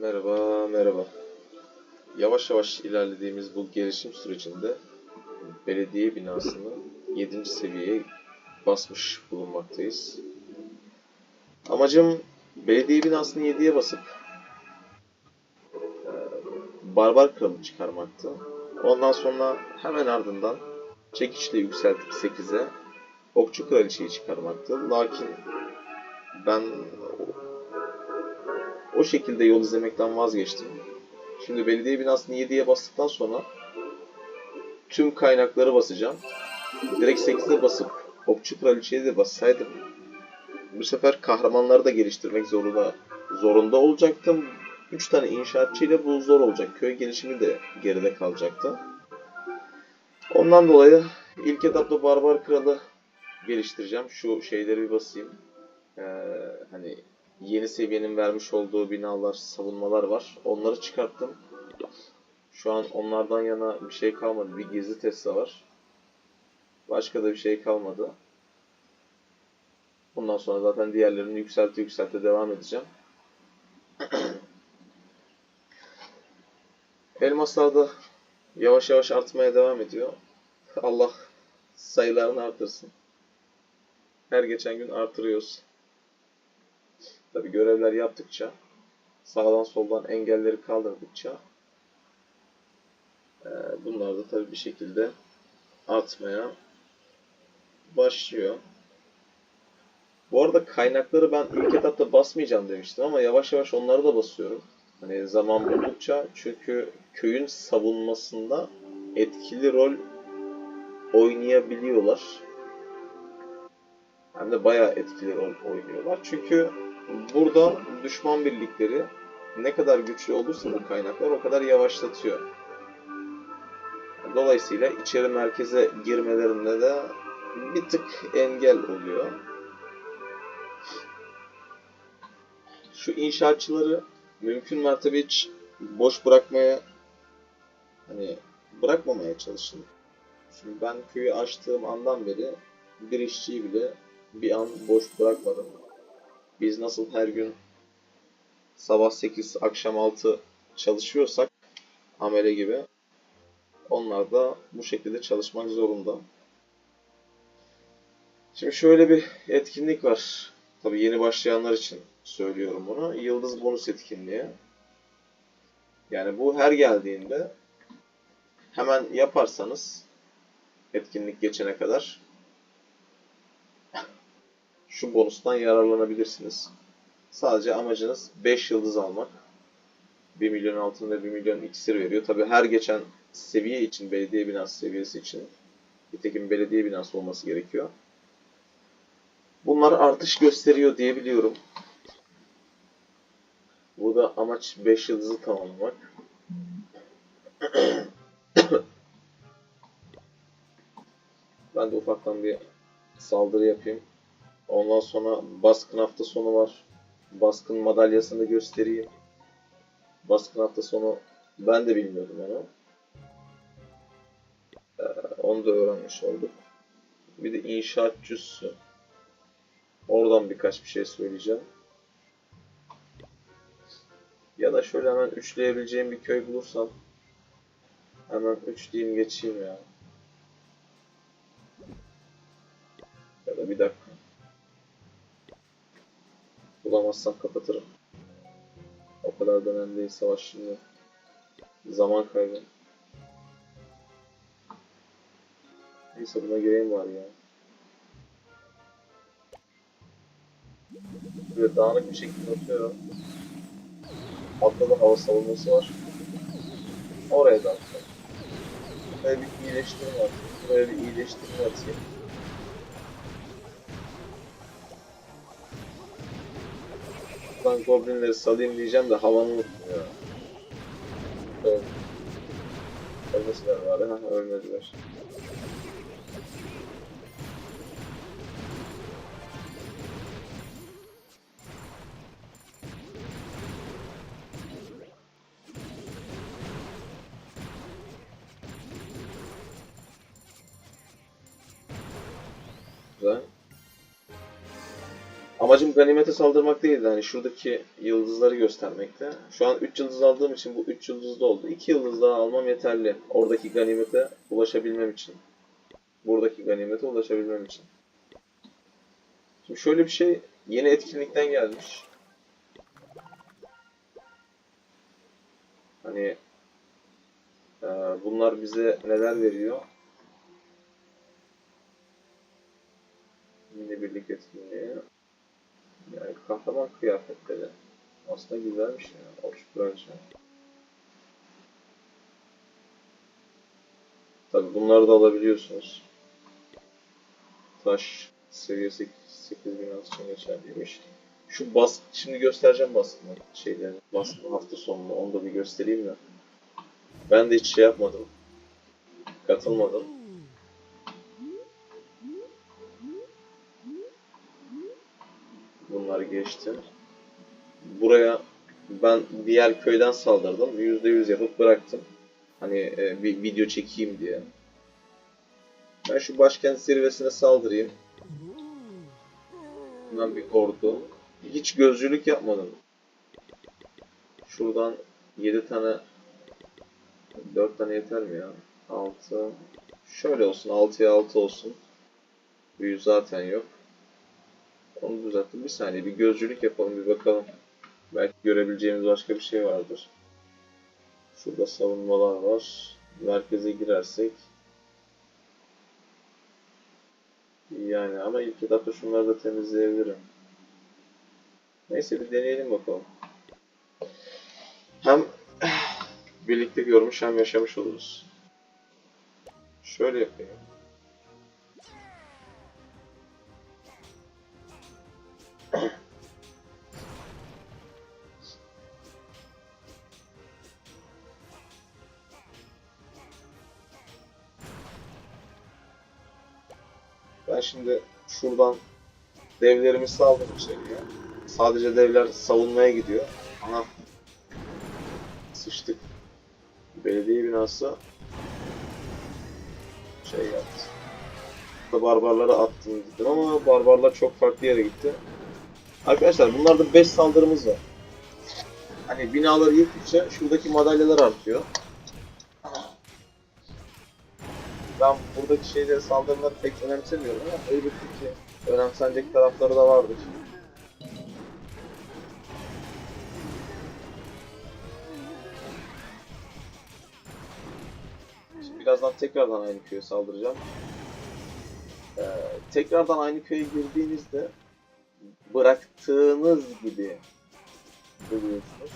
Merhaba, merhaba. Yavaş yavaş ilerlediğimiz bu gelişim sürecinde belediye binasını 7. seviyeye basmış bulunmaktayız. Amacım belediye binasını 7'ye basıp e, Barbar Kralı çıkarmaktı. Ondan sonra hemen ardından çekiçle yükseltip 8'e Okçu Kraliçeyi çıkarmaktı. Lakin ben o şekilde yol izlemekten vazgeçtim. Şimdi belediye binasını 7'ye bastıktan sonra tüm kaynakları basacağım. Direkt 8'e basıp Okçu Kraliçe'ye de bassaydım bu sefer kahramanları da geliştirmek zorunda zorunda olacaktım. 3 tane inşaatçıyla bu zor olacak. Köy gelişimi de geride kalacaktı. Ondan dolayı ilk etapta Barbar Kralı geliştireceğim. Şu şeyleri bir basayım. Ee, hani yeni seviyenin vermiş olduğu binalar, savunmalar var. Onları çıkarttım. Şu an onlardan yana bir şey kalmadı. Bir gizli Tesla var. Başka da bir şey kalmadı. Bundan sonra zaten diğerlerini yükselte yükselte devam edeceğim. Elmaslar da yavaş yavaş artmaya devam ediyor. Allah sayılarını artırsın. Her geçen gün artırıyoruz. Tabi görevler yaptıkça, sağdan soldan engelleri kaldırdıkça e, bunlar da tabi bir şekilde artmaya başlıyor. Bu arada kaynakları ben ilk etapta basmayacağım demiştim ama yavaş yavaş onları da basıyorum. Hani zaman buldukça çünkü köyün savunmasında etkili rol oynayabiliyorlar. Hem de bayağı etkili rol oynuyorlar. Çünkü burada düşman birlikleri ne kadar güçlü olursa bu kaynaklar o kadar yavaşlatıyor. Dolayısıyla içeri merkeze girmelerinde de bir tık engel oluyor. Şu inşaatçıları mümkün mertebe hiç boş bırakmaya hani bırakmamaya çalışın. Şimdi ben köyü açtığım andan beri bir işçiyi bile bir an boş bırakmadım. Biz nasıl her gün sabah 8 akşam 6 çalışıyorsak amele gibi onlar da bu şekilde çalışmak zorunda. Şimdi şöyle bir etkinlik var. Tabii yeni başlayanlar için söylüyorum bunu. Yıldız bonus etkinliği. Yani bu her geldiğinde hemen yaparsanız etkinlik geçene kadar şu bonustan yararlanabilirsiniz. Sadece amacınız 5 yıldız almak. 1 milyon altın ve 1 milyon iksir veriyor. Tabi her geçen seviye için, belediye binası seviyesi için nitekim belediye binası olması gerekiyor. Bunlar artış gösteriyor diyebiliyorum. Burada amaç 5 yıldızı tamamlamak. ben de ufaktan bir saldırı yapayım. Ondan sonra baskın hafta sonu var. Baskın madalyasını göstereyim. Baskın hafta sonu ben de bilmiyordum onu. Ee, onu da öğrenmiş olduk. Bir de inşaatçısı. Oradan birkaç bir şey söyleyeceğim. Ya da şöyle hemen üçleyebileceğim bir köy bulursam hemen üçleyeyim geçeyim ya. Ya Bulamazsam kapatırım. O kadar da önemli değil savaş şimdi. Zaman kaybı. Neyse buna gireyim var ya. Böyle dağınık bir şekilde atıyorum. Altta da hava savunması var. Oraya da atacağım. Buraya bir iyileştirme atayım. Buraya bir iyileştirme atayım. Ben goblinleri salayım diyeceğim de havanı unuttum ya. Evet. Ölmesinler. Ha, ölmediler. Amacım ganimete saldırmak değildi. Hani şuradaki yıldızları göstermekte. Şu an 3 yıldız aldığım için bu 3 yıldızlı oldu. 2 yıldız daha almam yeterli. Oradaki ganimete ulaşabilmem için. Buradaki ganimete ulaşabilmem için. Şimdi şöyle bir şey yeni etkinlikten gelmiş. Hani e, bunlar bize neler veriyor? Yine birlik etkinliği. Yani kahraman kıyafetleri. Aslında güzelmiş ya. Hoş bence. Tabi bunları da alabiliyorsunuz. Taş seviye 8, 8000 az için geçerliymiş. Şu bas şimdi göstereceğim baskını şeylerini. Baskın hafta sonunu onu da bir göstereyim de. Ben de hiç şey yapmadım. Katılmadım. Geçtim. Buraya ben diğer köyden saldırdım. %100 yapıp bıraktım. Hani e, bir video çekeyim diye. Ben şu başkent zirvesine saldırayım. Hemen bir ordu. Hiç gözcülük yapmadım. Şuradan 7 tane 4 tane yeter mi ya? 6 Şöyle olsun 6'ya 6 olsun. Büyü zaten yok. Onu düzelttim. Bir saniye bir gözcülük yapalım bir bakalım. Belki görebileceğimiz başka bir şey vardır. Şurada savunmalar var. Merkeze girersek yani ama ilk etapta şunları da temizleyebilirim. Neyse bir deneyelim bakalım. Hem birlikte görmüş hem yaşamış oluruz. Şöyle yapayım. Ben şimdi şuradan devlerimi saldım içeriye. Sadece devler savunmaya gidiyor. Aha. Sıçtık. Belediye binası şey yaptı. Barbarlara attım dedim ama barbarlar çok farklı yere gitti. Arkadaşlar bunlarda 5 saldırımız var. Hani binaları yıktıkça şuradaki madalyalar artıyor. Ben buradaki şeyleri saldırıları pek önemsemiyorum ama elbette ki önemsenecek tarafları da vardır. Şimdi birazdan tekrardan aynı köye saldıracağım. Ee, tekrardan aynı köye girdiğinizde bıraktığınız gibi buluyorsunuz.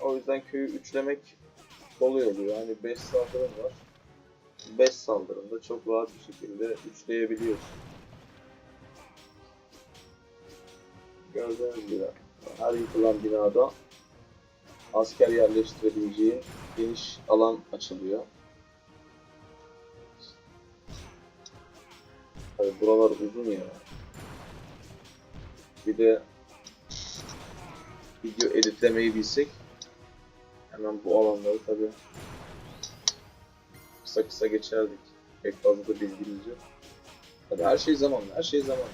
O yüzden köyü üçlemek kolay oluyor. Hani 5 saldırım var. 5 saldırımda çok rahat bir şekilde üçleyebiliyorsun. Gördüğünüz gibi her yıkılan binada asker yerleştirebileceğin geniş alan açılıyor. Tabii buralar uzun ya. Bir de video editlemeyi bilsek hemen bu alanları tabii kısa kısa geçerdik. Pek fazla da bilgimiz yok. Tabii her şey zamanla, her şey zamanla.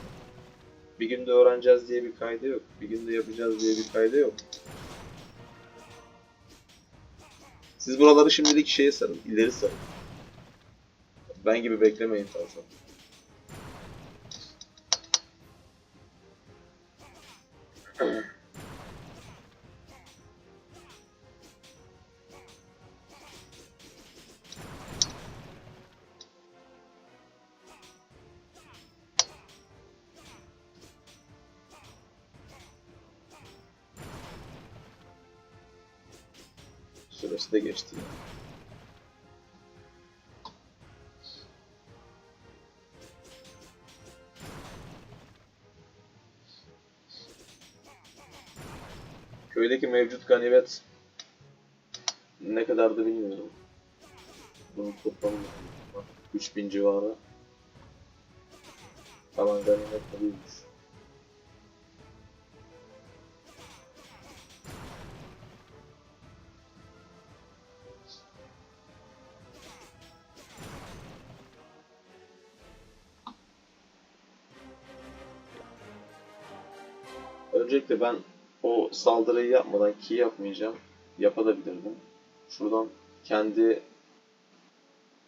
Bir günde öğreneceğiz diye bir kaydı yok. Bir günde yapacağız diye bir kaydı yok. Siz buraları şimdilik şeye sarın, ileri sarın. Ben gibi beklemeyin fazla. Süresi de geçti. Köydeki mevcut ganimet ne kadardı bilmiyorum. Bunun toplamı 3000 civarı. Kalan ganimet de. Öncelikle ben o saldırıyı yapmadan ki yapmayacağım. Yapabilirdim. Şuradan kendi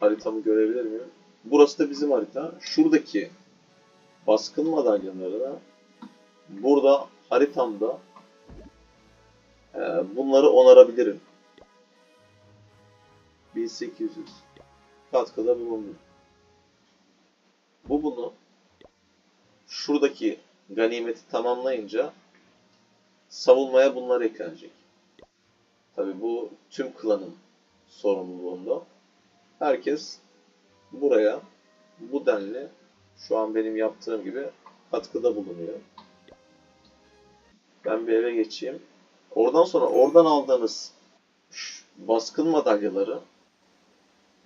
haritamı görebilir miyim? Burası da bizim harita. Şuradaki baskın madalyaları da burada haritamda e, bunları onarabilirim. 1800 katkıda bulundu. Bu bunu şuradaki ganimeti tamamlayınca savunmaya bunlar eklenecek. Tabi bu tüm klanın sorumluluğunda. Herkes buraya bu denli şu an benim yaptığım gibi katkıda bulunuyor. Ben bir eve geçeyim. Oradan sonra oradan aldığınız baskın madalyaları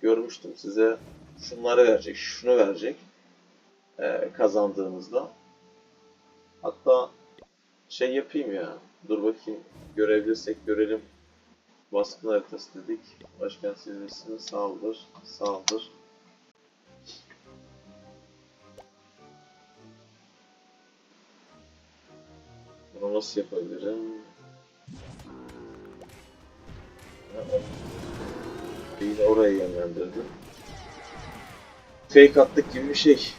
görmüştüm size şunları verecek, şunu verecek eee, kazandığınızda. Hatta şey yapayım ya. Dur bakayım görebilirsek görelim. Baskın haritası dedik. Başkent seviyesine saldır, saldır. Bunu nasıl yapabilirim? Yine oraya yönlendirdim. Fake attık gibi bir şey.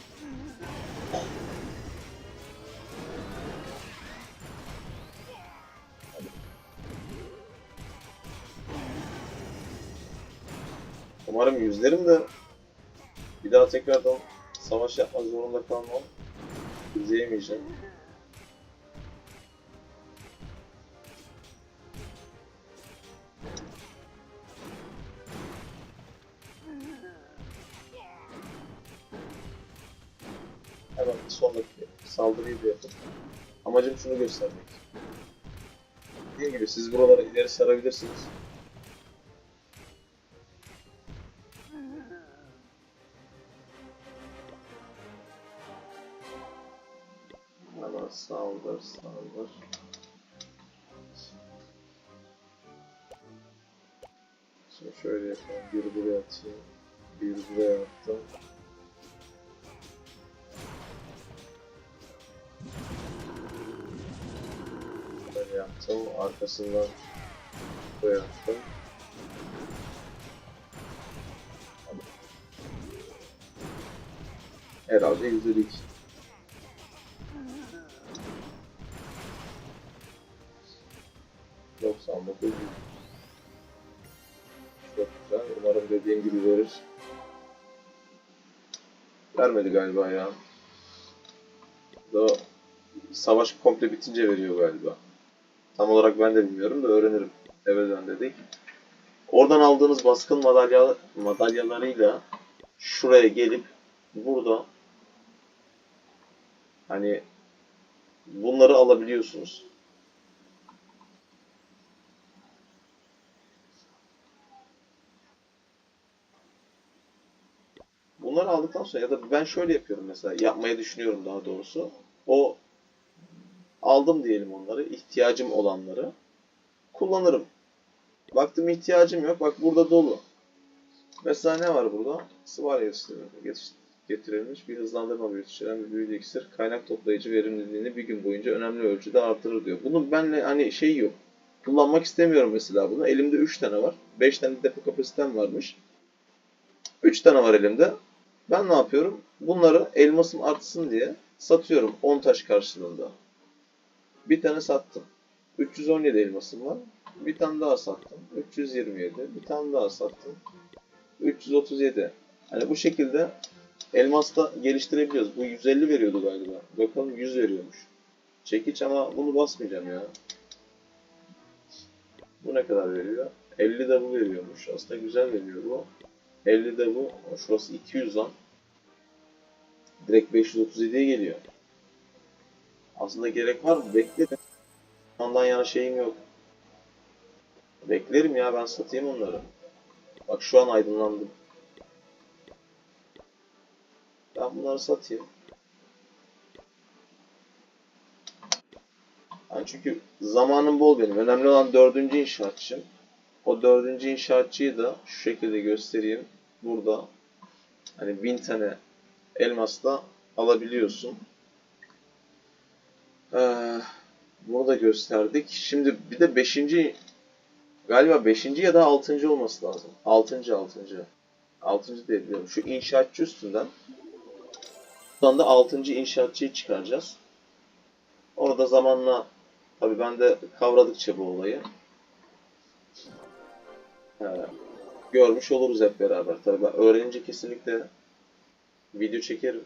Yüzlerim de bir daha tekrardan savaş yapmak zorunda kalmam. İzleyemeyeceğim. Hemen sonraki saldırıyı da yapıp amacım şunu göstermek. Dediğim gibi siz buralara ileri sarabilirsiniz. yapalım. Biri buraya atayım. Biri buraya attım. Böyle yaptım. Arkasından buraya attım. Herhalde izledik. Yoksa 99 Dediğim gibi verir. Vermedi galiba ya. Daha savaş komple bitince veriyor galiba. Tam olarak ben de bilmiyorum da öğrenirim. Eve dön dedik. Oradan aldığınız baskın madalya, madalyalarıyla şuraya gelip burada hani bunları alabiliyorsunuz. Bunları aldıktan sonra ya da ben şöyle yapıyorum mesela yapmayı düşünüyorum daha doğrusu. O aldım diyelim onları, ihtiyacım olanları kullanırım. Baktım ihtiyacım yok, bak burada dolu. Mesela ne var burada? Sıvar getirilmiş bir hızlandırma büyütücülen bir büyülü iksir kaynak toplayıcı verimliliğini bir gün boyunca önemli ölçüde artırır diyor. Bunun benle hani şey yok. Kullanmak istemiyorum mesela bunu. Elimde 3 tane var. 5 tane depo kapasitem varmış. 3 tane var elimde. Ben ne yapıyorum? Bunları elmasım artsın diye satıyorum 10 taş karşılığında. Bir tane sattım. 317 elmasım var. Bir tane daha sattım. 327. Bir tane daha sattım. 337. Hani bu şekilde elmasta geliştirebiliyoruz. Bu 150 veriyordu galiba. Bakalım 100 veriyormuş. Çekiç ama bunu basmayacağım ya. Bu ne kadar veriyor? 50 de bu veriyormuş. Aslında güzel veriyor bu. 50 de bu. Şurası 200 lan. Direkt 537'ye geliyor. Aslında gerek var mı? Beklerim. Ondan yana şeyim yok. Beklerim ya ben satayım onları. Bak şu an aydınlandım. Ben bunları satayım. Yani çünkü zamanım bol benim. Önemli olan dördüncü inşaatçım. O dördüncü inşaatçıyı da şu şekilde göstereyim. Burada hani bin tane elmasla alabiliyorsun. Ee, Bunu da gösterdik. Şimdi bir de 5. galiba 5. ya da 6. olması lazım. 6. 6. 6. diye biliyorum. Şu inşaatçı üstünden Buradan da 6. inşaatçıyı çıkaracağız. Orada zamanla tabii ben de kavradıkça bu olayı e, görmüş oluruz hep beraber. Tabii ben öğrenince kesinlikle video çekerim.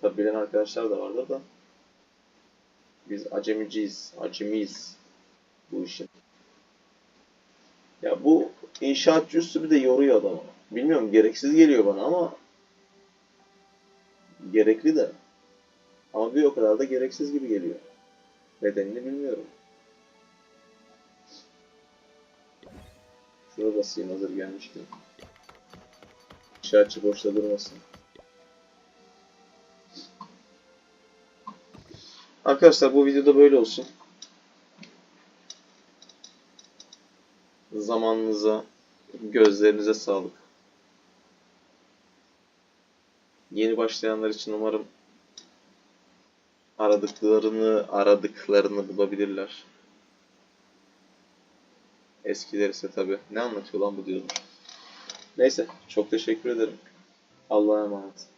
Tabii bilen arkadaşlar da vardır da. Biz acemiciyiz, acemiyiz bu işin. Ya bu inşaatçı üstü de yoruyor adamı. Bilmiyorum gereksiz geliyor bana ama gerekli de. Ama bir o kadar da gereksiz gibi geliyor. Nedenini bilmiyorum. Şuna basayım hazır gelmişken. İnşaatçı boşta durmasın. Arkadaşlar bu videoda böyle olsun. Zamanınıza, gözlerinize sağlık. Yeni başlayanlar için umarım aradıklarını aradıklarını bulabilirler. Eskiler ise tabi ne anlatıyor lan bu diyorlar. Neyse çok teşekkür ederim. Allah'a emanet.